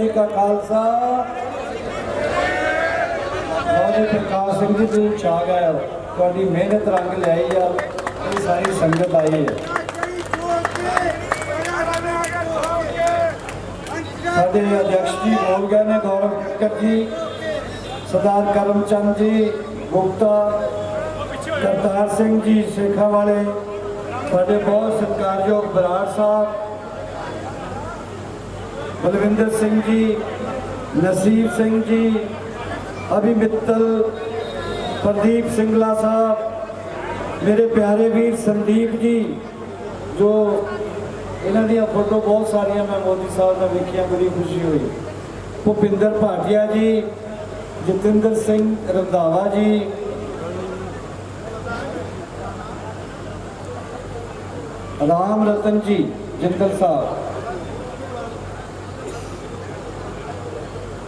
ਜੀ ਕਾ ਖਾਲਸਾ। ਵਾਹਿਗੁਰੂ ਪ੍ਰਕਾਸ਼ ਸਿੰਘ ਜੀ, ਤੁਸੀਂ ਛਾ ਗਏ ਤੁਹਾਡੀ ਮਿਹਨਤ ਰੰਗ ਲਿਆਈ ਆ। ਇਹ ਸਾਰੀ ਸੰਗਤ ਆਈ ਹੈ। ਸਾਡੇ ਅਧਿਕਸ਼ ਜੀ ਬੋਲ ਗਏ ਨੇ, ਗੌਰਵ ਕੱਕਰ ਜੀ, ਸਰਦਾਰ ਕਰਮਚੰਦ ਜੀ, ਗੁਪਤਾ, ਕਰਤਾਰ ਸਿੰਘ ਜੀ ਸੇਖਾ ਵਾਲੇ ਸਾਡੇ ਬਹੁਤ ਸਤਿਕਾਰਯੋਗ ਬਰਾੜ ਸਾਹਿਬ ਬਲਵਿੰਦਰ ਸਿੰਘ ਜੀ, ਨਸੀਬ ਸਿੰਘ ਜੀ ਅਭੀ ਮਿੱਤਲ ਪ੍ਰਦੀਪ ਸਿੰਘਲਾ ਸਾਹਿਬ, ਮੇਰੇ ਪਿਆਰੇ ਵੀਰ ਸੰਦੀਪ ਜੀ, ਜੋ ਇਹਨਾਂ ਦੀਆਂ ਫੋਟੋ ਬਹੁਤ ਸਾਰੀਆਂ ਮੈਂ ਮੋਦੀ ਸਾਹਿਬ ਨਾਲ ਵੇਖੀਆਂ, ਬੜੀ ਖੁਸ਼ੀ ਹੋਈ। ਭੁਪਿੰਦਰ ਭਾਟੀਆ ਜੀ, ਜਤਿੰਦਰ ਸਿੰਘ ਰੰਧਾਵਾ ਜੀ, ਰਾਮ ਰਤਨ ਜੀ ਜਿੰਦਲ ਸਾਹਿਬ।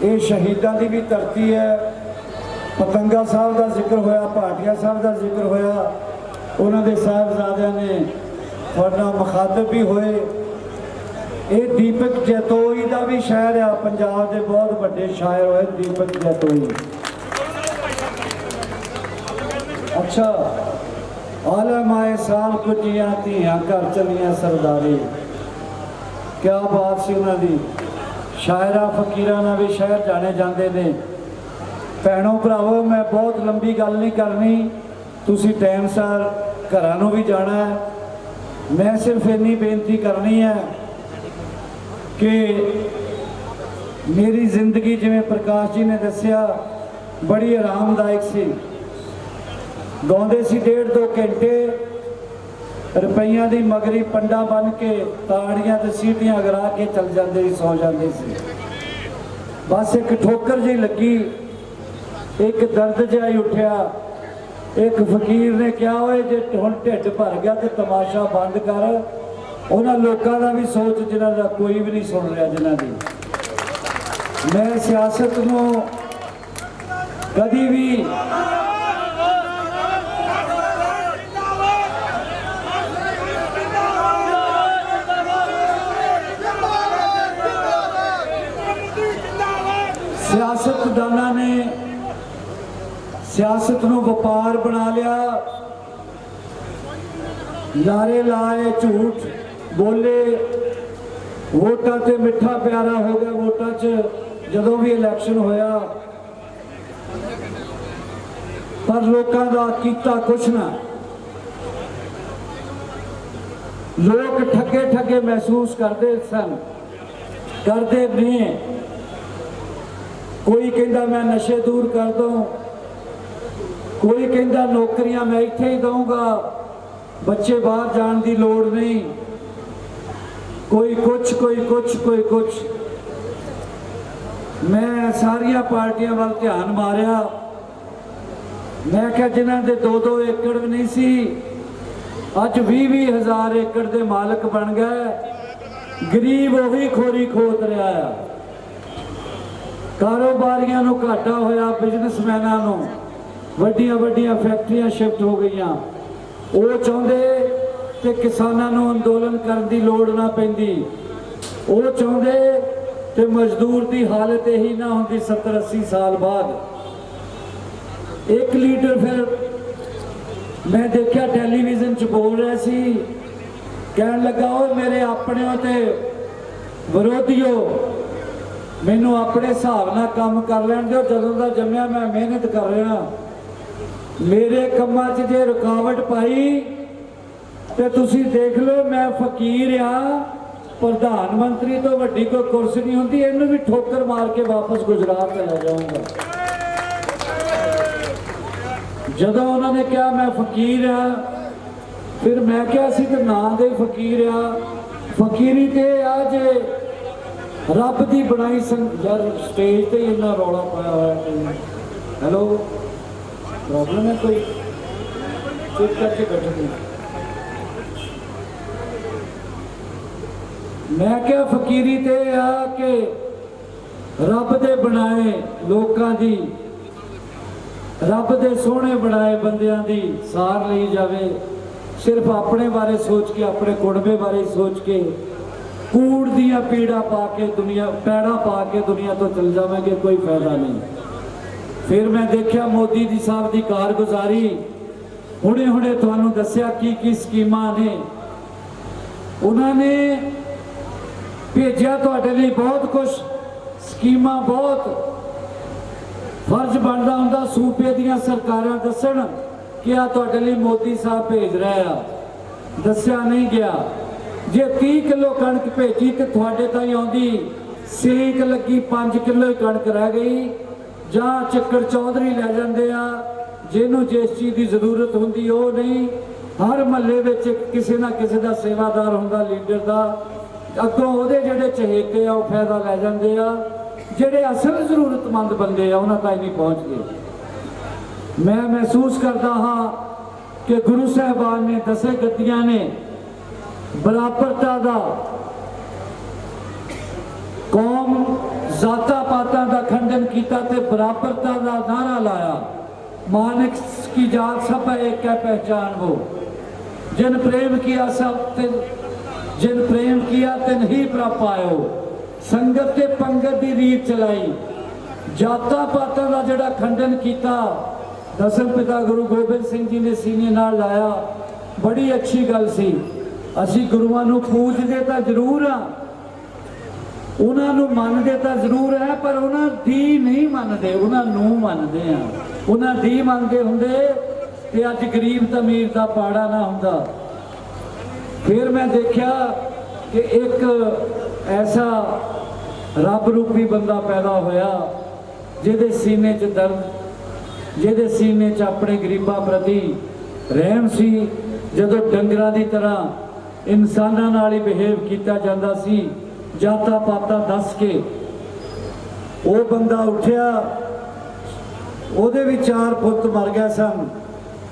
ਇਹ ਸ਼ਹੀਦਾਂ ਦੀ ਵੀ ਧਰਤੀ ਹੈ। ਪਤੰਗਾ ਸਾਹਿਬ ਦਾ ਜ਼ਿਕਰ ਹੋਇਆ, ਭਾਟੀਆ ਸਾਹਿਬ ਦਾ ਜ਼ਿਕਰ ਹੋਇਆ। ਉਹਨਾਂ ਦੇ ਸਾਹਿਬਜ਼ਾਦਿਆਂ ਨੇ ਤੁਹਾਡਾ ਮੁਖਾਤਬ ਵੀ ਹੋਏ। ਇਹ ਦੀਪਕ ਜੈਤੋਈ ਦਾ ਵੀ ਸ਼ਾਇਰ ਆ। ਪੰਜਾਬ ਦੇ ਬਹੁਤ ਵੱਡੇ ਸ਼ਾਇਰ ਹੋਏ ਦੀਪਕ ਜੈਤੋਈ। ਅੱਛਾ। ਆਲਮਾਏ ਸਾਲ ਕੁਟੀਆਂ ਧੀਆਂ, ਘਰ ਚਲੀਆਂ ਸਰਦਾਰੀ। ਕਿਆ ਬਾਤ ਸੀ ਉਹਨਾਂ ਦੀ। ਸ਼ਾਇਰਾਂ ਫਕੀਰਾਂ ਨਾਲ ਵੀ ਸ਼ਹਿਰ ਜਾਣੇ ਜਾਂਦੇ ਨੇ। ਭੈਣੋ ਭਰਾਵੋ, ਮੈਂ ਬਹੁਤ ਲੰਬੀ ਗੱਲ ਨਹੀਂ ਕਰਨੀ। ਤੁਸੀਂ ਟਾਈਮ ਸਾਰ ਘਰਾਂ ਨੂੰ ਵੀ ਜਾਣਾ ਹੈ। ਮੈਂ ਸਿਰਫ ਇੰਨੀ ਬੇਨਤੀ ਕਰਨੀ ਹੈ ਕਿ ਮੇਰੀ ਜ਼ਿੰਦਗੀ ਜਿਵੇਂ ਪ੍ਰਕਾਸ਼ ਜੀ ਨੇ ਦੱਸਿਆ, ਬੜੀ ਆਰਾਮਦਾਇਕ ਸੀ। ਗਾਉਂਦੇ ਸੀ ਡੇਢ ਦੋ ਘੰਟੇ। ਰੁਪਈਆਂ ਦੀ ਮਗਰੀ ਪੰਡਾ ਬਨ ਕੇ ਤਾੜੀਆਂ ਤੇ ਸੀਟੀਆਂ ਅਗਰਾ ਕੇ ਚੱਲ ਜਾਂਦੇ ਸੀ, ਸੌ ਜਾਂਦੇ ਸੀ। ਬਸ ਇੱਕ ਠੋਕਰ ਜਿਹੀ ਲੱਗੀ, ਇੱਕ ਦਰਦ ਜਿਹਾ ਹੀ ਉੱਠਿਆ। ਇੱਕ ਫਕੀਰ ਨੇ ਕਿਹਾ, ਓਏ, ਜੇ ਹੁਣ ਢਿੱਡ ਭਰ ਗਿਆ ਤੇ ਤਮਾਸ਼ਾ ਬੰਦ ਕਰ। ਉਹਨਾਂ ਲੋਕਾਂ ਦਾ ਵੀ ਸੋਚ, ਜਿਨ੍ਹਾਂ ਦਾ ਕੋਈ ਵੀ ਨਹੀਂ ਸੁਣ ਰਿਹਾ, ਜਿਨ੍ਹਾਂ ਦੀ। ਮੈਂ ਸਿਆਸਤ ਨੂੰ ਕਦੀ ਵੀ ਸਿਆਸਤਦਾਨਾਂ ਨੇ ਸਿਆਸਤ ਨੂੰ ਵਪਾਰ ਬਣਾ ਲਿਆ। ਲਾਰੇ ਲਾਏ, ਝੂਠ ਬੋਲੇ। ਵੋਟਾਂ ਤੇ ਮਿੱਠਾ ਪਿਆਰਾ ਹੋ ਗਿਆ। ਵੋਟਾਂ 'ਚ ਜਦੋਂ ਵੀ ਇਲੈਕਸ਼ਨ ਹੋਇਆ, ਪਰ ਲੋਕਾਂ ਦਾ ਕੀਤਾ ਕੁਛ ਨਾ। ਲੋਕ ਠੱਗੇ ਠੱਗੇ ਮਹਿਸੂਸ ਕਰਦੇ ਸਨ, ਕਰਦੇ ਨੇ। ਕੋਈ ਕਹਿੰਦਾ ਮੈਂ ਨਸ਼ੇ ਦੂਰ ਕਰ ਦੂੰ ਕੋਈ ਕਹਿੰਦਾ ਨੌਕਰੀਆਂ ਮੈਂ ਇੱਥੇ ਹੀ ਦਊਂਗਾ, ਬੱਚੇ ਬਾਹਰ ਜਾਣ ਦੀ ਲੋੜ ਨਹੀਂ। ਕੋਈ ਕੁਛ ਕੋਈ ਕੁਛ ਕੋਈ ਕੁਛ। ਮੈਂ ਸਾਰੀਆਂ ਪਾਰਟੀਆਂ ਵੱਲ ਧਿਆਨ ਮਾਰਿਆ। ਮੈਂ ਕਿਹਾ ਜਿਨ੍ਹਾਂ ਦੇ 2-2 ਏਕੜ ਵੀ ਨਹੀਂ ਸੀ, ਅੱਜ 20-20 ਹਜ਼ਾਰ ਏਕੜ ਦੇ ਮਾਲਕ ਬਣ ਗਏ। ਗਰੀਬ ਉਹੀ ਖੋਰੀ ਖੋਤ ਰਿਹਾ ਆ। ਕਾਰੋਬਾਰੀਆਂ ਨੂੰ ਘਾਟਾ ਹੋਇਆ ਬਿਜ਼ਨਸਮੈਨਾਂ ਨੂੰ ਵੱਡੀਆਂ ਵੱਡੀਆਂ ਫੈਕਟਰੀਆਂ ਸ਼ਿਫਟ ਹੋ ਗਈਆਂ। ਉਹ ਚਾਹੁੰਦੇ ਕਿ ਕਿਸਾਨਾਂ ਨੂੰ ਅੰਦੋਲਨ ਕਰਨ ਦੀ ਲੋੜ ਨਾ ਪੈਂਦੀ। ਉਹ ਚਾਹੁੰਦੇ ਕਿ ਮਜ਼ਦੂਰ ਦੀ ਹਾਲਤ ਇਹੀ ਨਾ ਹੁੰਦੀ 70 80 ਸਾਲ ਬਾਅਦ। ਇੱਕ ਲੀਡਰ ਫਿਰ ਮੈਂ ਦੇਖਿਆ ਟੈਲੀਵਿਜ਼ਨ 'ਚ ਬੋਲ ਰਿਹਾ ਸੀ। ਕਹਿਣ ਲੱਗਾ, ਓਏ ਮੇਰੇ ਆਪਣਿਓ ਤੇ ਵਿਰੋਧੀਓ ਮੈਨੂੰ ਆਪਣੇ ਹਿਸਾਬ ਨਾਲ ਕੰਮ ਕਰ ਲੈਣ ਦਿਓ, ਜਦੋਂ ਦਾ ਜੰਮਿਆ ਮੈਂ ਮਿਹਨਤ ਕਰ ਰਿਹਾ। ਮੇਰੇ ਕੰਮਾਂ 'ਚ ਜੇ ਰੁਕਾਵਟ ਪਾਈ, ਤੇ ਤੁਸੀਂ ਦੇਖ ਲਓ, ਮੈਂ ਫਕੀਰ ਆ। ਪ੍ਰਧਾਨ ਮੰਤਰੀ ਤੋਂ ਵੱਡੀ ਕੋਈ ਕੁਰਸੀ ਨਹੀਂ ਹੁੰਦੀ, ਇਹਨੂੰ ਵੀ ਠੋਕਰ ਮਾਰ ਕੇ ਵਾਪਸ ਗੁਜਰਾਤ ਚਲਾ ਜਾਊਂਗਾ। ਜਦੋਂ ਉਹਨਾਂ ਨੇ ਕਿਹਾ ਮੈਂ ਫਕੀਰ ਆ, ਫਿਰ ਮੈਂ ਕਿਹਾ ਸੀ ਤੇ ਨਾਂ ਦੇ ਫਕੀਰ ਆ। ਫਕੀਰੀ ਤੇ ਆ ਜੇ ਰੱਬ ਦੀ ਬਣਾਈ ਸੰ ਯਾਰ ਸਟੇਜ ਤੇ ਇੰਨਾ ਰੌਲਾ ਪਾਇਆ ਹੋਇਆ ਹੈ ਹੈਲੋ ਪ੍ਰੋਬਲਮ ਹੈ ਕੋਈ? ਚੁੱਪ ਕਰਕੇ ਬੈਠੋ ਤੁਸੀਂ। ਮੈਂ ਕਿਹਾ ਫਕੀਰੀ ਤੇ ਇਹ ਆ ਕਿ ਰੱਬ ਦੇ ਬਣਾਏ ਲੋਕਾਂ ਦੀ, ਰੱਬ ਦੇ ਸੋਹਣੇ ਬਣਾਏ ਬੰਦਿਆਂ ਦੀ ਸਾਰ ਲਈ ਜਾਵੇ। ਸਿਰਫ ਆਪਣੇ ਬਾਰੇ ਸੋਚ ਕੇ, ਆਪਣੇ ਕੁੜਬੇ ਬਾਰੇ ਸੋਚ ਕੇ ਕੂੜ ਦੀਆਂ ਪੀੜਾ ਪਾ ਕੇ ਦੁਨੀਆ, ਪੈੜਾ ਪਾ ਕੇ ਦੁਨੀਆ ਤੋਂ ਚਲ ਜਾਵਾਂਗੇ, ਕੋਈ ਫਾਇਦਾ ਨਹੀਂ। ਫਿਰ ਮੈਂ ਦੇਖਿਆ ਮੋਦੀ ਜੀ ਸਾਹਿਬ ਦੀ ਕਾਰਗੁਜ਼ਾਰੀ। ਹੁਣੇ ਹੁਣੇ ਤੁਹਾਨੂੰ ਦੱਸਿਆ ਕੀ ਕੀ ਸਕੀਮਾਂ ਨੇ। ਉਹਨਾਂ ਨੇ ਭੇਜਿਆ ਤੁਹਾਡੇ ਲਈ ਬਹੁਤ ਕੁਝ ਸਕੀਮਾਂ ਬਹੁਤ। ਫਰਜ਼ ਬਣਦਾ ਹੁੰਦਾ ਸੂਬੇ ਦੀਆਂ ਸਰਕਾਰਾਂ ਦੱਸਣ ਕਿ ਆ ਤੁਹਾਡੇ ਲਈ ਮੋਦੀ ਸਾਹਿਬ ਭੇਜ ਰਿਹਾ ਆ। ਦੱਸਿਆ ਨਹੀਂ ਗਿਆ। ਜੇ 30 ਕਿਲੋ ਕਣਕ ਭੇਜੀ ਤੇ ਤੁਹਾਡੇ ਤਾਈਂ ਆਉਂਦੀ। ਸੇਕ ਲੱਗੀ 5 ਕਿਲੋ ਹੀ ਕਣਕ ਰਹਿ ਗਈ। ਜਾਂ ਚੱਕਰ ਚੌਧਰੀ ਲੈ ਜਾਂਦੇ ਆ, ਜਿਹਨੂੰ ਜਿਸ ਚੀਜ਼ ਦੀ ਜ਼ਰੂਰਤ ਹੁੰਦੀ ਉਹ ਨਹੀਂ। ਹਰ ਮਹੱਲੇ ਵਿੱਚ ਕਿਸੇ ਨਾ ਕਿਸੇ ਦਾ ਸੇਵਾਦਾਰ ਹੁੰਦਾ ਲੀਡਰ ਦਾ। ਅੱਗੋਂ ਉਹਦੇ ਜਿਹੜੇ ਚਹੇਕੇ ਆ, ਉਹ ਫਾਇਦਾ ਲੈ ਜਾਂਦੇ ਆ। ਜਿਹੜੇ ਅਸਲ ਜ਼ਰੂਰਤਮੰਦ ਬੰਦੇ ਆ, ਉਹਨਾਂ ਤਾਈਂ ਨਹੀਂ ਪਹੁੰਚਦੇ। ਮੈਂ ਮਹਿਸੂਸ ਕਰਦਾ ਹਾਂ ਕਿ ਗੁਰੂ ਸਾਹਿਬਾਨ ਨੇ ਦਸੇ ਗੱਦੀਆਂ ਨੇ ਬਰਾਬਰਤਾ ਦਾ ਕੌਮ ਜ਼ਾਤਾਂ ਪਾਤਾਂ ਦਾ ਖੰਡਨ ਕੀਤਾ ਤੇ ਬਰਾਬਰਤਾ ਦਾ ਨਾਰਾ ਲਾਇਆ। ਮਾਨਿਕ ਕੀ ਜਾਤ ਸਭ ਹੈ, ਇੱਕ ਹੈ ਪਹਿਚਾਨ ਹੋ। ਜਿਨ ਪ੍ਰੇਮ ਕੀਆ ਸਭ ਤੇ ਜਿਨ ਪ੍ਰੇਮ ਕੀਆ ਤਿਨ ਹੀ ਪ੍ਰਭ ਪਾਇਓ। ਸੰਗਤ ਤੇ ਪੰਗਤ ਦੀ ਰੀਤ ਚਲਾਈ। ਜਾਤਾਂ ਪਾਤਾਂ ਦਾ ਜਿਹੜਾ ਖੰਡਨ ਕੀਤਾ, ਦਸਮ ਪਿਤਾ ਗੁਰੂ ਗੋਬਿੰਦ ਸਿੰਘ ਜੀ ਨੇ ਸੀਨੇ ਨਾਲ ਲਾਇਆ। ਬੜੀ ਅੱਛੀ ਗੱਲ ਸੀ। ਅਸੀਂ ਗੁਰੂਆਂ ਨੂੰ ਪੂਜਦੇ ਤਾਂ ਜ਼ਰੂਰ ਆ। ਉਹਨਾਂ ਨੂੰ ਮੰਨਦੇ ਤਾਂ ਜ਼ਰੂਰ ਹੈ, ਪਰ ਉਹਨਾਂ ਦੀ ਨਹੀਂ ਮੰਨਦੇ, ਉਹਨਾਂ ਨੂੰ ਮੰਨਦੇ ਆ। ਉਹਨਾਂ ਦੀ ਮੰਨਦੇ ਹੁੰਦੇ ਤੇ ਅੱਜ ਗਰੀਬ ਤੇ ਅਮੀਰ ਦਾ ਪਾੜਾ ਨਾ ਹੁੰਦਾ। ਫਿਰ ਮੈਂ ਦੇਖਿਆ ਕਿ ਇੱਕ ਐਸਾ ਰੱਬ ਰੂਪੀ ਬੰਦਾ ਪੈਦਾ ਹੋਇਆ, ਜਿਹਦੇ ਸੀਨੇ 'ਚ ਦਰਦ, ਜਿਹਦੇ ਸੀਨੇ 'ਚ ਆਪਣੇ ਗਰੀਬਾਂ ਪ੍ਰਤੀ ਰਹਿਮ ਸੀ, ਜਦੋਂ ਡੰਗਰਾਂ ਦੀ ਤਰ੍ਹਾਂ ਇਨਸਾਨਾਂ ਨਾਲ ਹੀ ਬਿਹੇਵ ਕੀਤਾ ਜਾਂਦਾ ਸੀ। ਜਾਤਾਂ ਪਾਤਾਂ ਦੱਸ ਕੇ ਉਹ ਬੰਦਾ ਉੱਠਿਆ, ਉਹਦੇ ਵੀ ਚਾਰ ਪੁੱਤ ਮਰ ਗਏ ਸਨ।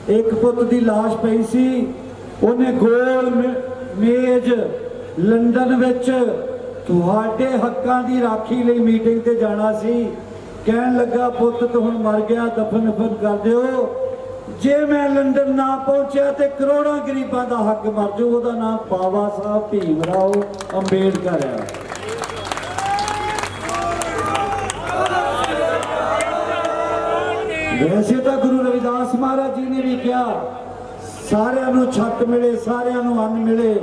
ਇੱਕ ਪੁੱਤ ਦੀ লাশ ਪਈ ਸੀ, ਉਹਨੇ ਗੋਲ ਮੇਜ਼ ਲੰਡਨ ਵਿੱਚ ਤੁਹਾਡੇ ਹੱਕਾਂ ਦੀ ਰਾਖੀ ਲਈ ਮੀਟਿੰਗ ਤੇ ਜਾਣਾ ਸੀ। ਕਹਿਣ ਲੱਗਾ, ਪੁੱਤ, ਤੂੰ ਹੁਣ ਮਰ ਗਿਆ ਦਫਨ ਦਫਨ ਕਰ ਦਿਓ। ਜੇ ਮੈਂ ਲੰਡਨ ਨਾ ਪਹੁੰਚਿਆ ਤੇ ਕਰੋੜਾਂ ਗਰੀਬਾਂ ਦਾ ਹੱਕ ਮਰ ਜਾਊ, ਉਹਦਾ ਨਾਮ ਬਾਬਾ ਸਾਹਿਬ ਭੀਮ ਰਾਓ ਅੰਬੇਡਕਰ ਹੈ। ਵੈਸੇ ਤਾਂ ਗੁਰੂ ਰਵਿਦਾਸ ਮਹਾਰਾਜ ਜੀ ਨੇ ਵੀ ਕਿਹਾ, ਸਾਰਿਆਂ ਨੂੰ ਛੱਤ ਮਿਲੇ, ਸਾਰਿਆਂ ਨੂੰ ਅੰਨ ਮਿਲੇ,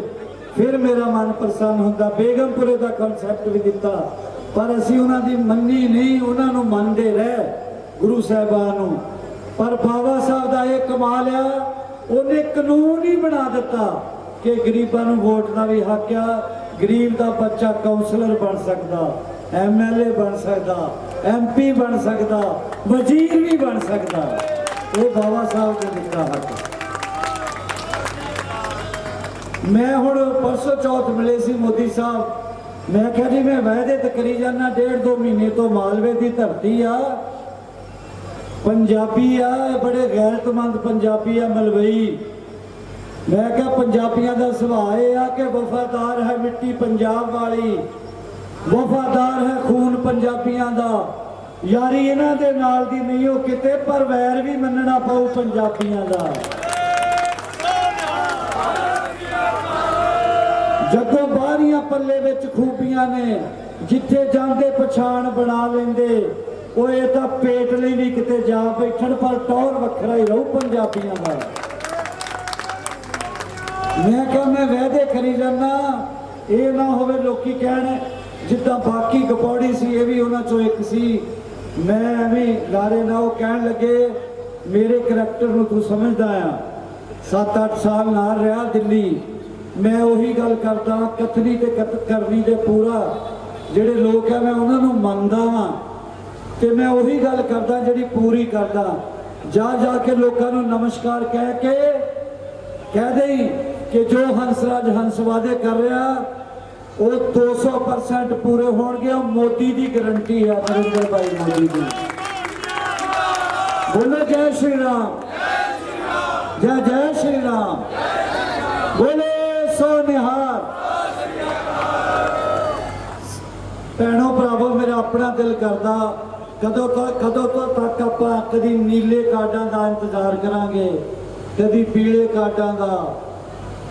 ਫਿਰ ਮੇਰਾ ਮਨ ਪ੍ਰਸੰਨ ਹੁੰਦਾ। ਬੇਗਮਪੁਰੇ ਦਾ ਕਨਸੈਪਟ ਵੀ ਦਿੱਤਾ, ਪਰ ਅਸੀਂ ਉਹਨਾਂ ਦੀ ਮੰਨੀ ਨਹੀਂ, ਉਹਨਾਂ ਨੂੰ ਮੰਨਦੇ ਰਹਿ ਗੁਰੂ ਸਾਹਿਬਾਨ ਨੂੰ। ਪਰ ਬਾਬਾ ਸਾਹਿਬ ਦਾ ਇਹ ਕਮਾਲ ਆ, ਉਹਨੇ ਕਾਨੂੰਨ ਹੀ ਬਣਾ ਦਿੱਤਾ ਕਿ ਗਰੀਬਾਂ ਨੂੰ ਵੋਟ ਦਾ ਵੀ ਹੱਕ ਆ, ਗਰੀਬ ਦਾ ਬੱਚਾ ਕਾਉਂਸਲਰ ਬਣ ਸਕਦਾ ਐਮਐਲਏ ਬਣ ਸਕਦਾ ਐਮਪੀ ਬਣ ਸਕਦਾ, ਵਜ਼ੀਰ ਵੀ ਬਣ ਸਕਦਾ। ਇਹ ਬਾਬਾ ਸਾਹਿਬ ਦਾ ਦਿੱਤਾ ਹੱਕ ਮੈਂ ਹੁਣ ਪਰਸੋਂ ਚੌਥ ਮਿਲੇ ਸੀ ਮੋਦੀ ਸਾਹਿਬ। ਮੈਂ ਕਿਹਾ ਜੀ, ਮੈਂ ਵਾਅਦੇ ਤੇ ਕਰੀ ਜਾਣਾ ਡੇਢ ਦੋ ਮਹੀਨੇ ਤੋਂ ਮਾਲਵੇ ਦੀ ਧਰਤੀ ਆ। ਪੰਜਾਬੀ ਆ, ਇਹ ਬੜੇ ਗੈਰਤਮੰਦ ਪੰਜਾਬੀ ਆ ਮਲਵਈ। ਮੈਂ ਕਿਹਾ ਪੰਜਾਬੀਆਂ ਦਾ ਸੁਭਾਅ ਇਹ ਆ ਕਿ ਵਫਾਦਾਰ ਹੈ ਮਿੱਟੀ ਪੰਜਾਬ ਵਾਲੀ। ਵਫਾਦਾਰ ਹੈ ਖੂਨ ਪੰਜਾਬੀਆਂ ਦਾ। ਯਾਰੀ ਇਹਨਾਂ ਦੇ ਨਾਲ ਦੀ ਨਹੀਂ, ਉਹ ਕਿਤੇ ਪਰ ਵੈਰ ਵੀ ਮੰਨਣਾ ਪਊ ਪੰਜਾਬੀਆਂ ਦਾ। ਜਦੋਂ ਬਾਹਰੀਆਂ ਪੱਲੇ ਵਿੱਚ ਖੂਬੀਆਂ ਨੇ, ਜਿੱਥੇ ਜਾਂਦੇ ਪਛਾਣ ਬਣਾ ਲੈਂਦੇ। ਉਹ ਇਹ ਤਾਂ ਪੇਟ ਲਈ ਵੀ ਕਿਤੇ ਜਾ ਬੈਠਣ, ਪਰ ਟੌਰ ਵੱਖਰਾ ਹੀ ਰਹੂ ਪੰਜਾਬੀਆਂ ਦਾ। ਮੈਂ ਕਿਹਾ, ਮੈਂ ਵਾਅਦੇ ਕਰੀ ਜਾਂਦਾ, ਇਹ ਨਾ ਹੋਵੇ ਲੋਕੀ ਕਹਿਣ, ਜਿੱਦਾਂ ਬਾਕੀ ਗਪੌੜੀ ਸੀ, ਇਹ ਵੀ ਉਹਨਾਂ ਚੋਂ ਇੱਕ ਸੀ। ਮੈਂ ਐਵੇਂ ਲਾਰੇ ਨਾ ਉਹ ਕਹਿਣ ਲੱਗੇ, ਮੇਰੇ ਕਰੈਕਟਰ ਨੂੰ ਤੂੰ ਸਮਝਦਾ ਆ। 7-8 ਸਾਲ ਨਾਲ ਰਿਹਾ ਦਿੱਲੀ। ਮੈਂ ਉਹੀ ਗੱਲ ਕਰਦਾ, ਕਥਨੀ ਤੇ ਕਤ ਕਰਨੀ ਦੇ ਪੂਰਾ। ਜਿਹੜੇ ਲੋਕ ਆ, ਮੈਂ ਉਹਨਾਂ ਨੂੰ ਮੰਨਦਾ ਵਾਂ। ਤੇ ਮੈਂ ਉਹੀ ਗੱਲ ਕਰਦਾ ਜਿਹੜੀ ਪੂਰੀ ਕਰਦਾ। ਜਾ ਜਾ ਕੇ ਲੋਕਾਂ ਨੂੰ ਨਮਸਕਾਰ ਕਹਿ ਕੇ ਕਹਿ ਦੇਈ ਕਿ ਜੋ ਹੰਸਰਾਜ ਹੰਸ ਵਾਅਦੇ ਕਰ ਰਿਹਾ, ਉਹ 200% ਪੂਰੇ ਹੋਣਗੇ, ਉਹ ਮੋਦੀ ਦੀ ਗਰੰਟੀ ਹੈ, ਨਰਿੰਦਰ ਭਾਈ ਮੋਦੀ ਦੀ। ਬੋਲੋ ਜੈ ਸ਼੍ਰੀ ਰਾਮ। ਜੈ ਜੈ ਸ਼੍ਰੀ ਰਾਮ। ਬੋਲੇ ਸੋ ਨਿਹਾਰ। ਭੈਣੋ ਭਰਾਵੋ, ਮੇਰਾ ਆਪਣਾ ਦਿਲ ਕਰਦਾ ਕਦੋਂ ਤੱਕ ਕਦੋਂ ਤੋਂ ਤੱਕ ਆਪਾਂ ਕਦੀ ਨੀਲੇ ਕਾਰਡਾਂ ਦਾ ਇੰਤਜ਼ਾਰ ਕਰਾਂਗੇ, ਕਦੀ ਪੀਲੇ ਕਾਰਡਾਂ ਦਾ।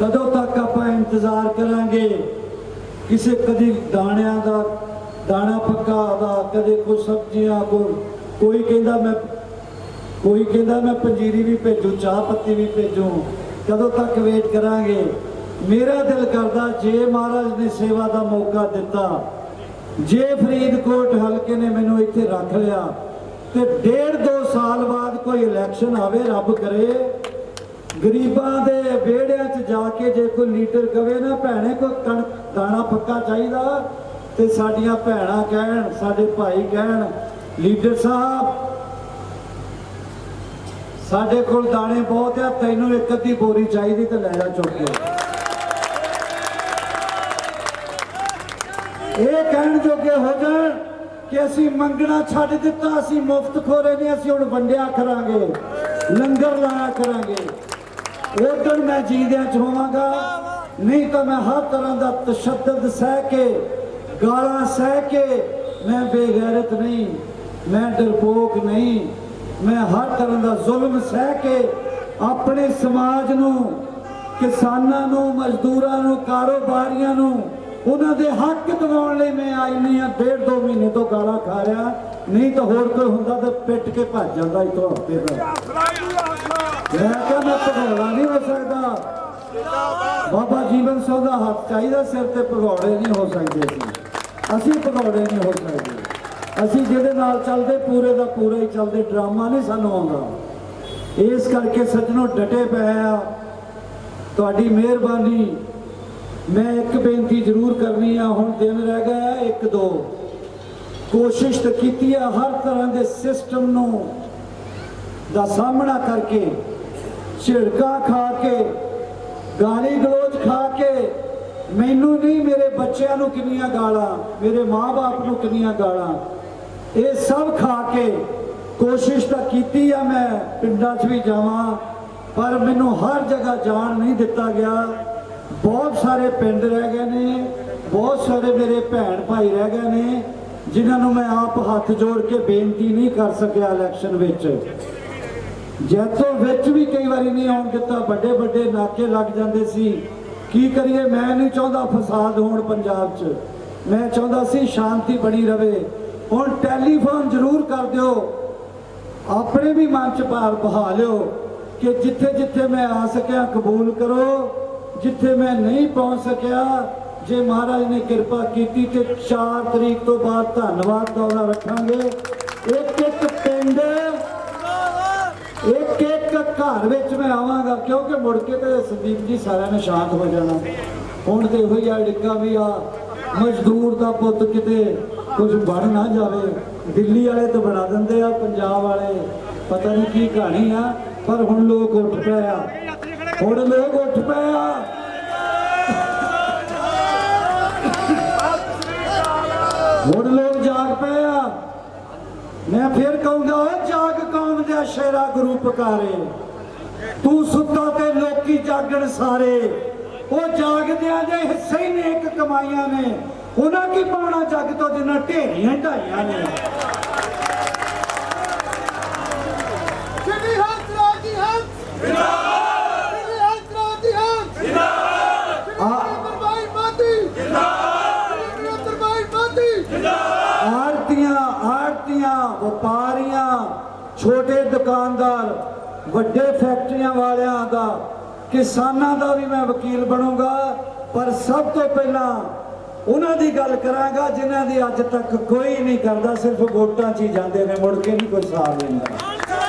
ਕਦੋਂ ਤੱਕ ਆਪਾਂ ਇੰਤਜ਼ਾਰ ਕਰਾਂਗੇ, ਕਿਸੇ ਕਦੀ ਦਾਣਿਆਂ ਦਾ, ਦਾਣਾ ਪੱਕਾ ਦਾ, ਕਦੇ ਕੋਈ ਸਬਜ਼ੀਆਂ ਕੋਈ ਕੋਈ ਕਹਿੰਦਾ ਮੈਂ, ਕੋਈ ਕਹਿੰਦਾ ਮੈਂ ਪੰਜੀਰੀ ਵੀ ਭੇਜੂ, ਚਾਹ ਪੱਤੀ ਵੀ ਭੇਜੂ। ਕਦੋਂ ਤੱਕ ਵੇਟ ਕਰਾਂਗੇ? ਮੇਰਾ ਦਿਲ ਕਰਦਾ ਜੇ ਮਹਾਰਾਜ ਨੇ ਸੇਵਾ ਦਾ ਮੌਕਾ ਦਿੱਤਾ ਜੇ ਫਰੀਦਕੋਟ ਹਲਕੇ ਨੇ ਮੈਨੂੰ ਇੱਥੇ ਰੱਖ ਲਿਆ ਤੇ ਡੇਢ ਦੋ ਸਾਲ ਬਾਅਦ ਕੋਈ ਇਲੈਕਸ਼ਨ ਆਵੇ, ਰੱਬ ਕਰੇ। ਗਰੀਬਾਂ ਦੇ ਵਿਹੜਿਆਂ 'ਚ ਜਾ ਕੇ ਜੇ ਕੋਈ ਲੀਡਰ ਕਵੇ ਨਾ, ਭੈਣੇ, ਕੋਈ ਕਣਕ, ਦਾਣਾ ਪੱਕਾ ਚਾਹੀਦਾ? ਤੇ ਸਾਡੀਆਂ ਭੈਣਾਂ ਕਹਿਣ, ਸਾਡੇ ਭਾਈ ਕਹਿਣ, ਲੀਡਰ ਸਾਹਿਬ, ਸਾਡੇ ਕੋਲ ਦਾਣੇ ਬਹੁਤ ਆ, ਤੈਨੂੰ ਇੱਕ ਅੱਧੀ ਬੋਰੀ ਚਾਹੀਦੀ ਤੇ ਲੈ ਜਾ ਚੁੱਕ ਕੇ। ਇਹ ਕਹਿਣ ਜੋਗੇ ਹੋ ਜਾਣ ਕਿ ਅਸੀਂ ਮੰਗਣਾ ਛੱਡ ਦਿੱਤਾ, ਅਸੀਂ ਮੁਫਤ ਖੋਰੇ ਨਹੀਂ ਅਸੀਂ ਹੁਣ ਵੰਡਿਆ ਕਰਾਂਗੇ, ਲੰਗਰ ਲਾਇਆ ਕਰਾਂਗੇ। ਉਦੋਂ ਮੈਂ ਜੀਦਿਆਂ ਚ ਹੋਵਾਂਗਾ, ਨਹੀਂ ਤਾਂ ਮੈਂ ਹਰ ਤਰ੍ਹਾਂ ਦਾ ਤਸ਼ੱਦਦ ਸਹਿ ਕੇ, ਗਾਲਾਂ ਸਹਿ ਕੇ, ਮੈਂ ਬੇਗੈਰਤ ਨਹੀਂ, ਮੈਂ ਡਰਪੋਕ ਨਹੀਂ, ਮੈਂ ਹਰ ਤਰ੍ਹਾਂ ਦਾ ਜ਼ੁਲਮ ਸਹਿ ਕੇ ਆਪਣੇ ਸਮਾਜ ਨੂੰ, ਕਿਸਾਨਾਂ ਨੂੰ, ਮਜ਼ਦੂਰਾਂ ਨੂੰ, ਕਾਰੋਬਾਰੀਆਂ ਨੂੰ ਉਹਨਾਂ ਦੇ ਹੱਕ ਦਿਵਾਉਣ ਲਈ ਮੈਂ ਆਈ ਨਹੀਂ ਆ ਡੇਢ ਦੋ ਮਹੀਨੇ ਤੋਂ ਗਾਲਾਂ ਖਾ ਰਿਹਾ। ਨਹੀਂ ਤਾਂ ਹੋਰ ਕੋਈ ਹੁੰਦਾ ਤਾਂ ਪਿੱਟ ਕੇ ਭੱਜ ਜਾਂਦਾ ਇਥੋਂ ਹਫ਼ਤੇ ਦਾ ਮੈਂ ਕਿਹਾ ਮੈਂ ਭਗੌੜਾ ਨਹੀਂ ਹੋ ਸਕਦਾ। ਬਾਬਾ ਜੀਵਨ ਸਿੰਘ ਦਾ ਹੱਥ ਚਾਹੀਦਾ, ਸਿਰ ਤੇ ਭਗੌੜੇ ਨਹੀਂ ਹੋ ਸਕਦੇ ਸੀ ਅਸੀਂ ਭਗੌੜੇ ਨਹੀਂ ਹੋ ਸਕਦੇ। ਅਸੀਂ ਜਿਹਦੇ ਨਾਲ ਚੱਲਦੇ, ਪੂਰੇ ਦਾ ਪੂਰਾ ਹੀ ਚੱਲਦੇ, ਡਰਾਮਾ ਨਹੀਂ ਸਾਨੂੰ ਆਉਂਦਾ। ਇਸ ਕਰਕੇ ਸੱਜਣੋ, ਡਟੇ ਪਏ ਆ। ਤੁਹਾਡੀ ਮਿਹਰਬਾਨੀ। ਮੈਂ ਇੱਕ ਬੇਨਤੀ ਜ਼ਰੂਰ ਕਰਨੀ ਆ, ਹੁਣ ਦਿਨ ਰਹਿ ਗਿਆ ਇੱਕ ਦੋ। ਕੋਸ਼ਿਸ਼ ਤਾਂ ਕੀਤੀ ਆ ਹਰ ਤਰ੍ਹਾਂ ਦੇ ਸਿਸਟਮ ਨੂੰ ਦਾ ਸਾਹਮਣਾ ਕਰਕੇ, ਝਿੜਕਾਂ ਖਾ ਕੇ, ਗਾਲੀ ਗਲੋਚ ਖਾ ਕੇ, ਮੈਨੂੰ ਨਹੀਂ ਮੇਰੇ ਬੱਚਿਆਂ ਨੂੰ ਕਿੰਨੀਆਂ ਗਾਲਾਂ, ਮੇਰੇ ਮਾਪੇ ਨੂੰ ਕਿੰਨੀਆਂ ਗਾਲਾਂ। ਇਹ ਸਭ ਖਾ ਕੇ ਕੋਸ਼ਿਸ਼ ਤਾਂ ਕੀਤੀ ਆ ਮੈਂ, ਪਿੰਡਾਂ 'ਚ ਵੀ ਜਾਵਾਂ, ਪਰ ਮੈਨੂੰ ਹਰ ਜਗ੍ਹਾ ਜਾਣ ਨਹੀਂ ਦਿੱਤਾ ਗਿਆ। ਬਹੁਤ ਸਾਰੇ ਪਿੰਡ ਰਹਿ ਗਏ ਨੇ, ਬਹੁਤ ਸਾਰੇ ਮੇਰੇ ਭੈਣ ਭਾਈ ਰਹਿ ਗਏ ਨੇ, ਜਿਨ੍ਹਾਂ ਨੂੰ ਮੈਂ ਆਪ ਹੱਥ ਜੋੜ ਕੇ ਬੇਨਤੀ ਨਹੀਂ ਕਰ ਸਕਿਆ ਇਲੈਕਸ਼ਨ ਵਿੱਚ। ਜੈਤੋਂ ਵਿੱਚ ਵੀ ਕਈ ਵਾਰੀ ਨਹੀਂ ਆਉਣ ਦਿੱਤਾ ਵੱਡੇ ਵੱਡੇ ਨਾਕੇ ਲੱਗ ਜਾਂਦੇ ਸੀ। ਕੀ ਕਰੀਏ, ਮੈਂ ਨਹੀਂ ਚਾਹੁੰਦਾ ਫਸਾਦ ਹੋਣ ਪੰਜਾਬ 'ਚ। ਮੈਂ ਚਾਹੁੰਦਾ ਸੀ ਸ਼ਾਂਤੀ ਬਣੀ ਰਵੇ। ਹੁਣ ਟੈਲੀਫੋਨ ਜ਼ਰੂਰ ਕਰ ਦਿਓ। ਆਪਣੇ ਵੀ ਮਨ 'ਚ ਭਾਰ ਬਹਾ ਲਿਓ ਕਿ ਜਿੱਥੇ ਜਿੱਥੇ ਮੈਂ ਆ ਸਕਿਆ, ਕਬੂਲ ਕਰੋ। ਜਿੱਥੇ ਮੈਂ ਨਹੀਂ ਪਹੁੰਚ ਸਕਿਆ, ਜੇ ਮਹਾਰਾਜ ਨੇ ਕਿਰਪਾ ਕੀਤੀ ਤੇ 4 ਤਰੀਕ ਤੋਂ ਬਾਅਦ ਧੰਨਵਾਦ ਦੌਰਾ ਰੱਖਾਂਗੇ। ਇੱਕ ਇੱਕ ਪਿੰਡ, ਇੱਕ ਇੱਕ ਘਰ ਵਿੱਚ ਮੈਂ ਆਵਾਂਗਾ, ਕਿਉਂਕਿ ਮੁੜ ਕੇ ਤੇ ਸੰਦੀਪ ਜੀ ਸਾਰਿਆਂ ਨੇ ਸ਼ਾਂਤ ਹੋ ਜਾਣਾ। ਹੁਣ ਤੇ ਇਹੋ ਹੀ ਆ ਡਿੱਕਾ ਵੀ ਆ। ਮਜ਼ਦੂਰ ਦਾ ਪੁੱਤ ਕਿਤੇ ਕੁਝ ਬਣ ਨਾ ਜਾਵੇ। ਦਿੱਲੀ ਵਾਲੇ ਤਾਂ ਬਣਾ ਦਿੰਦੇ ਆ, ਪੰਜਾਬ ਵਾਲੇ। ਪਤਾ ਨਹੀਂ ਕੀ ਕਹਾਣੀ ਆ, ਪਰ ਹੁਣ ਲੋਕ ਉੱਠ ਪਏ ਆ। ਹੁਣ ਲੋਕ ਉੱਠ ਪਏ ਆ। ਹੁਣ ਲੋਕ ਜਾਗ ਪਏ ਆ। ਮੈਂ ਫਿਰ ਕਹੂੰਗਾ ਓ ਜਾਗ ਕੌਮ ਦੇ ਸ਼ੇਰਾ ਗੁਰੂ ਪੁਕਾਰੇ ਤੂੰ ਸੁੱਤਾ ਤੇ ਲੋਕੀ ਜਾਗਣ ਸਾਰੇ। ਉਹ ਜਾਗਦਿਆਂ ਦੇ ਹਿੱਸੇ ਹੀ ਨੇ ਇੱਕ ਕਮਾਈਆਂ ਨੇ। ਉਹਨਾਂ ਕੀ ਪਾਉਣਾ ਜੱਗ ਤੋਂ ਜਿੰਨਾ ਢੇਰੀਆਂ ਢਾਈਆਂ ਨੇ? Jimmy Hunt, Raji Hunt! ਵੱਡੇ ਫੈਕਟਰੀਆਂ ਵਾਲਿਆਂ ਦਾ, ਕਿਸਾਨਾਂ ਦਾ ਵੀ ਮੈਂ ਵਕੀਲ ਬਣੂੰਗਾ, ਪਰ ਸਭ ਤੋਂ ਪਹਿਲਾਂ ਉਹਨਾਂ ਦੀ ਗੱਲ ਕਰਾਂਗਾ ਜਿਨ੍ਹਾਂ ਦੀ ਅੱਜ ਤੱਕ ਕੋਈ ਨਹੀਂ ਕਰਦਾ, ਸਿਰਫ ਵੋਟਾਂ 'ਚ ਹੀ ਜਾਂਦੇ ਨੇ, ਮੁੜ ਕੇ ਨਹੀਂ ਕੋਈ ਸਾਥ ਲੈਂਦਾ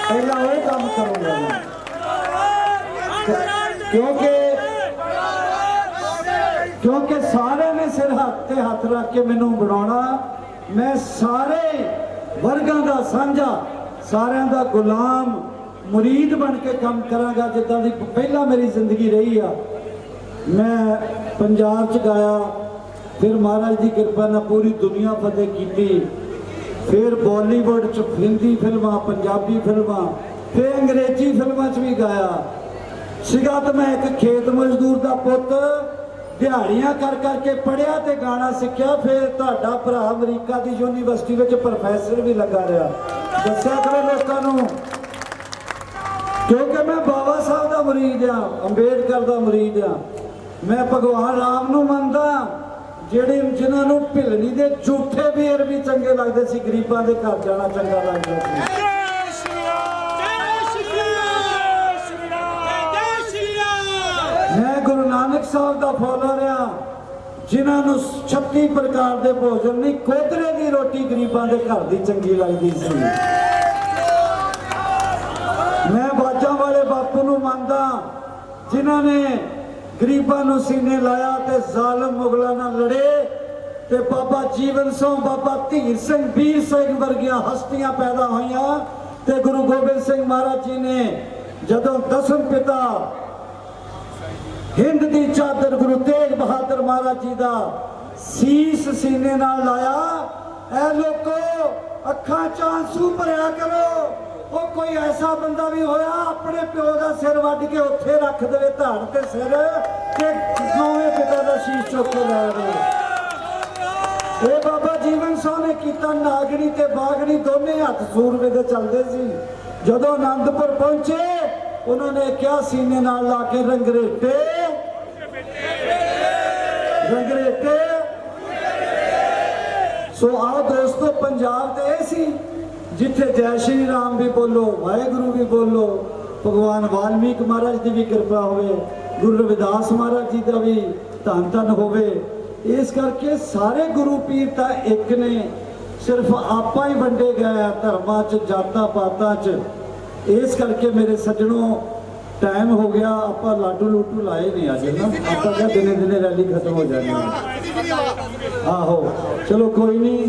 ਪਹਿਲਾਂ ਉਹ ਕੰਮ ਕਰੂੰਗਾ ਕਿਉਂਕਿ ਕਿਉਂਕਿ ਸਾਰਿਆਂ ਨੇ ਸਿਰ ਹੱਥ ਤੇ ਹੱਥ ਰੱਖ ਕੇ ਮੈਨੂੰ ਬਣਾਉਣਾ, ਮੈਂ ਸਾਰੇ ਵਰਗਾਂ ਦਾ ਸਾਂਝਾ, ਸਾਰਿਆਂ ਦਾ ਗੁਲਾਮ ਮੁਰੀਦ ਬਣ ਕੇ ਕੰਮ ਕਰਾਂਗਾ ਜਿੱਦਾਂ ਦੀ ਪਹਿਲਾਂ ਮੇਰੀ ਜ਼ਿੰਦਗੀ ਰਹੀ ਆ। ਮੈਂ ਪੰਜਾਬ ਚ ਗਾਇਆ, ਫਿਰ ਮਹਾਰਾਜ ਦੀ ਕਿਰਪਾ ਨਾਲ ਪੂਰੀ ਦੁਨੀਆ ਫਤਿਹ ਕੀਤੀ, ਫਿਰ ਬਾਲੀਵੁੱਡ ਚ ਹਿੰਦੀ ਫਿਲਮਾਂ, ਪੰਜਾਬੀ ਫਿਲਮਾਂ, ਫਿਰ ਅੰਗਰੇਜ਼ੀ ਫਿਲਮਾਂ ਚ ਵੀ ਗਾਇਆ। ਸੀਗਾ ਤਾਂ ਮੈਂ ਇੱਕ ਖੇਤ ਮਜ਼ਦੂਰ ਦਾ ਪੁੱਤ, ਦਿਹਾੜੀਆਂ ਕਰ ਕਰਕੇ ਪੜਿਆ ਤੇ ਗਾਣਾ ਸਿੱਖਿਆ, ਫਿਰ ਤੁਹਾਡਾ ਭਰਾ ਅਮਰੀਕਾ ਦੀ ਯੂਨੀਵਰਸਿਟੀ ਵਿੱਚ ਪ੍ਰੋਫੈਸਰ ਵੀ ਲੱਗਾ ਰਿਹਾ। ਦੱਸਿਆ ਕਰੋ ਲੋਕਾਂ ਨੂੰ। ਕਿਉਂਕਿ ਮੈਂ ਬਾਬਾ ਸਾਹਿਬ ਦਾ ਮੁਰੀਦ ਆ ਅੰਬੇਡਕਰ ਦਾ ਮੁਰੀਦ ਆ ਮੈਂ ਭਗਵਾਨ ਰਾਮ ਨੂੰ ਮੰਨਦਾ ਜਿਹੜੇ ਜਿਨ੍ਹਾਂ ਨੂੰ ਭਿਲਣੀ ਦੇ ਝੂਠੇ ਵੀਰ ਵੀ ਚੰਗੇ ਲੱਗਦੇ ਸੀ ਗਰੀਬਾਂ ਦੇ ਘਰ ਜਾਣਾ ਚੰਗਾ ਲੱਗਦਾ ਸੀ। ਮੈਂ ਗੁਰੂ ਨਾਨਕ ਸਾਹਿਬ ਦਾ ਫੋਲੋਅਰ ਆ ਜਿਨ੍ਹਾਂ ਨੂੰ 36 ਪ੍ਰਕਾਰ ਦੇ ਭੋਜਨ ਨਹੀਂ ਕੋਦਰੇ ਦੀ ਰੋਟੀ ਗਰੀਬਾਂ ਦੇ ਘਰ ਦੀ ਚੰਗੀ ਲੱਗਦੀ ਸੀ ਮੈਂ ਬਾਜਾਂ ਵਾਲੇ ਬਾਪੂ ਜਿਨ੍ਹਾਂ ਨੇ ਗਰੀਬਾਂ ਨੂੰ ਸੀਨੇ ਲਾਇਆ ਤੇ ਜ਼ਾਲਮ ਮੁਗਲਾਂ ਨਾਲ ਲੜੇ ਤੇ ਬਾਬਾ ਜੀਵਨ ਸਿੰਘ, ਬਾਬਾ ਧੀਰ ਸਿੰਘ, ਵੀਰ ਸਿੰਘ ਵਰਗੀਆਂ ਹਸਤੀਆਂ ਪੈਦਾ ਹੋਈਆਂ ਤੇ ਗੁਰੂ ਗੋਬਿੰਦ ਸਿੰਘ ਮਹਾਰਾਜ ਜੀ ਨੇ ਜਦੋਂ ਦਸਮ ਪਿਤਾ ਹਿੰਦ ਦੀ ਚਾਦਰ ਗੁਰੂ ਤੇਗ ਬਹਾਦਰ ਮਹਾਰਾਜ ਜੀ ਦਾ ਸੀਸ ਸੀਨੇ ਨਾਲ ਲਾਇਆ, ਐ ਲੋਕੋ, ਅੱਖਾਂ ਚ ਆਂਸੂ ਭਰਿਆ ਕਰੋ। ਉਹ ਕੋਈ ਐਸਾ ਬੰਦਾ ਵੀ ਹੋਇਆ, ਆਪਣੇ ਪਿਓ ਦਾ ਸਿਰ ਵੱਢ ਕੇ ਉੱਥੇ ਰੱਖ ਦੇਵੇ ਧੜ ਤੇ ਸਿਰ ਤੇ ਨੌਵੇਂ ਪਿਤਾ ਦਾ ਸੀਸ ਚੁੱਕ ਕੇ ਲੈ ਆਵੇ। ਇਹ ਬਾਬਾ ਜੀਵਨ ਸਿੰਘ ਨੇ ਕੀਤਾ ਨਾਗਣੀ ਤੇ ਬਾਗਣੀ ਦੋਨੇ ਹੱਥ ਸੂਰਮੇ ਦੇ ਚੱਲਦੇ ਸੀ। ਜਦੋਂ ਆਨੰਦਪੁਰ ਪਹੁੰਚੇ, ਉਹਨਾਂ ਨੇ ਕਿਹਾ, ਸੀਨੇ ਨਾਲ ਲਾ ਕੇ ਰੰਗਰੇਟੇ। ਰੰਗਰੇਟੇ। ਸੋ ਆਓ ਦੋਸਤੋ, ਪੰਜਾਬ ਤੇ ਇਹ ਸੀ। ਜਿੱਥੇ ਜੈ ਸ਼੍ਰੀ ਰਾਮ ਵੀ ਬੋਲੋ, ਵਾਹਿਗੁਰੂ ਵੀ ਬੋਲੋ, ਭਗਵਾਨ ਵਾਲਮੀਕ ਮਹਾਰਾਜ ਦੀ ਵੀ ਕਿਰਪਾ ਹੋਵੇ, ਗੁਰੂ ਰਵਿਦਾਸ ਮਹਾਰਾਜ ਜੀ ਦਾ ਵੀ ਧੰਨ ਧੰਨ ਹੋਵੇ। ਇਸ ਕਰਕੇ ਸਾਰੇ ਗੁਰੂ ਪੀਰ ਤਾਂ ਇੱਕ ਨੇ, ਸਿਰਫ ਆਪਾਂ ਹੀ ਵੰਡੇ ਗਏ ਆ ਧਰਮਾਂ 'ਚ ਜਾਤਾਂ ਪਾਤਾਂ 'ਚ। ਇਸ ਕਰਕੇ ਮੇਰੇ ਸੱਜਣੋ ਟਾਈਮ ਹੋ ਗਿਆ, ਆਪਾਂ ਲਾਡੂ ਲੂਟੂ ਲਾਏ ਨਹੀਂ ਅੱਜ ਨਾ ਆਪਾਂ ਕਿਹਾ ਦਿਨੇ ਦਿਨੇ ਰੈਲੀ ਖਤਮ ਹੋ ਜਾਣੀ ਹੈ। ਆਹੋ, ਚਲੋ ਕੋਈ ਨਹੀਂ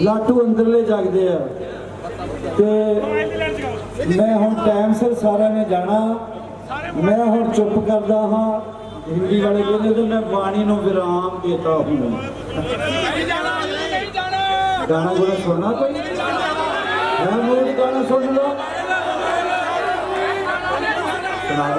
ਲਾਟੂ ਅੰਦਰਲੇ ਜਾਗਦੇ ਆ। ਤੇ ਮੈਂ ਹੁਣ ਟਾਈਮ ਸਿਰ ਸਾਰਿਆਂ ਨੇ ਜਾਣਾ। ਮੈਂ ਹੁਣ ਚੁੱਪ ਕਰਦਾ ਹਾਂ। ਹਿੰਦੀ ਵਾਲੇ ਕਹਿੰਦੇ ਤੇ ਮੈਂ ਬਾਣੀ ਨੂੰ ਵਿਰਾਮ ਦੇਤਾ ਹੂੰ। ਗਾਣਾ ਗੁਣਾ ਸੁਣਨਾ ਕੋਈ? ਹੈ ਮੂਲ ਗਾਣਾ ਸੁਣ ਲਓ phenomenal.